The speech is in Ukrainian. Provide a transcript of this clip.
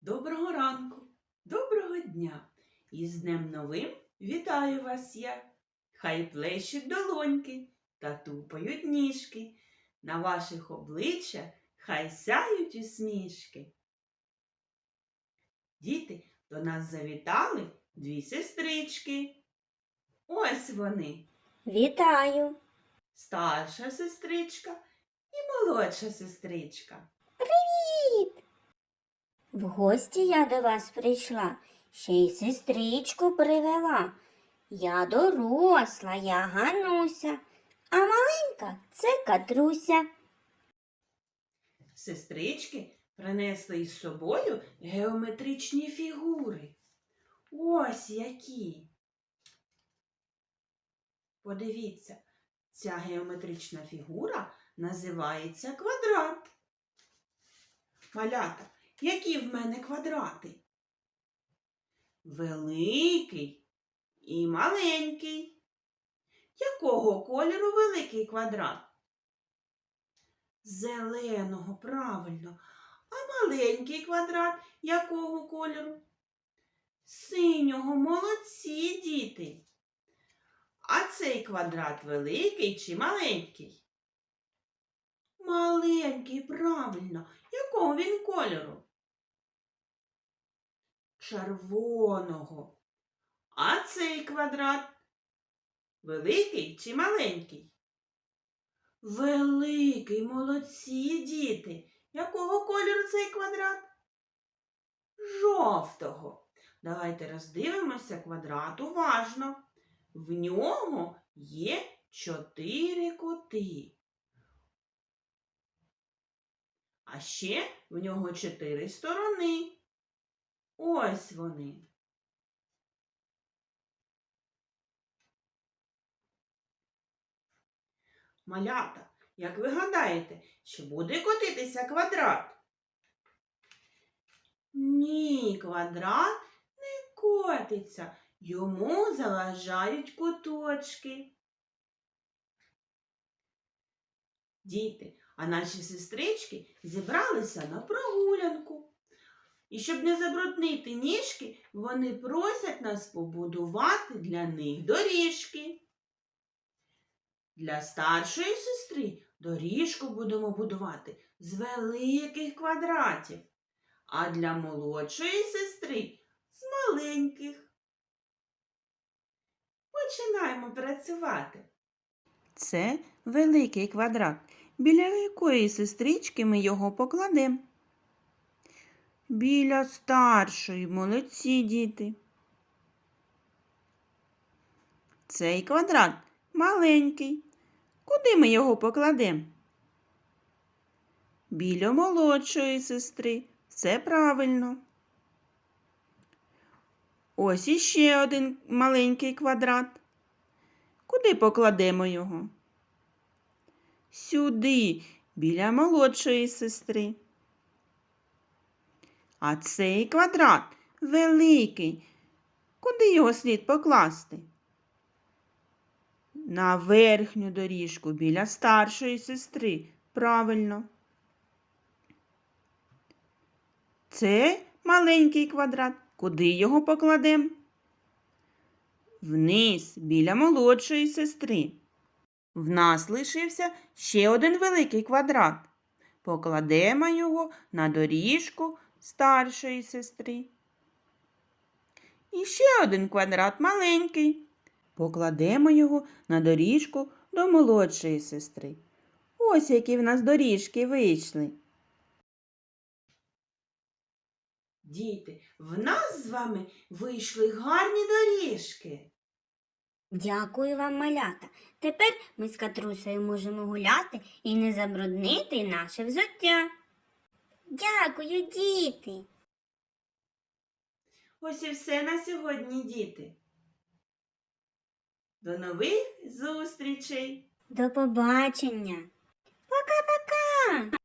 Доброго ранку, доброго дня. І з Днем Новим вітаю вас я. Хай плещуть долоньки та тупають ніжки. На ваших обличчях хай сяють усмішки. Діти, до нас завітали дві сестрички. Ось вони, Вітаю! старша сестричка і молодша сестричка. В гості я до вас прийшла, ще й сестричку привела. Я доросла, я Гануся, а маленька це Катруся. Сестрички принесли із собою геометричні фігури. Ось які. Подивіться, ця геометрична фігура називається квадрат. Малята, які в мене квадрати? Великий і маленький. Якого кольору великий квадрат? Зеленого, правильно. А маленький квадрат якого кольору? Синього, молодці, діти. А цей квадрат великий чи маленький? Маленький, правильно. Якого він кольору? Червоного. А цей квадрат великий чи маленький? Великий, молодці, діти. Якого кольору цей квадрат? Жовтого. Давайте роздивимося квадрат уважно. В нього є чотири кути. А ще в нього чотири сторони. Ось вони. Малята, як ви гадаєте, чи буде котитися квадрат? Ні, квадрат не котиться. Йому заважають куточки. Діти, а наші сестрички зібралися на прогулянку. І щоб не забруднити ніжки, вони просять нас побудувати для них доріжки. Для старшої сестри доріжку будемо будувати з великих квадратів, а для молодшої сестри з маленьких. Починаємо працювати. Це великий квадрат. Біля якої сестрички ми його покладемо? Біля старшої, молодці діти. Цей квадрат маленький. Куди ми його покладемо? Біля молодшої сестри. Все правильно. Ось іще один маленький квадрат. Куди покладемо його? Сюди, біля молодшої сестри. А цей квадрат великий. Куди його слід покласти? На верхню доріжку біля старшої сестри. Правильно. Це маленький квадрат. Куди його покладемо? Вниз, біля молодшої сестри. В нас лишився ще один великий квадрат. Покладемо його на доріжку старшої сестри. І ще один квадрат маленький. Покладемо його на доріжку до молодшої сестри. Ось які в нас доріжки вийшли. Діти, в нас з вами вийшли гарні доріжки. Дякую вам, малята. Тепер ми з Катрусею можемо гуляти і не забруднити наше взуття. Дякую, діти. Ось і все на сьогодні, діти. До нових зустрічей! До побачення. Пока-пока.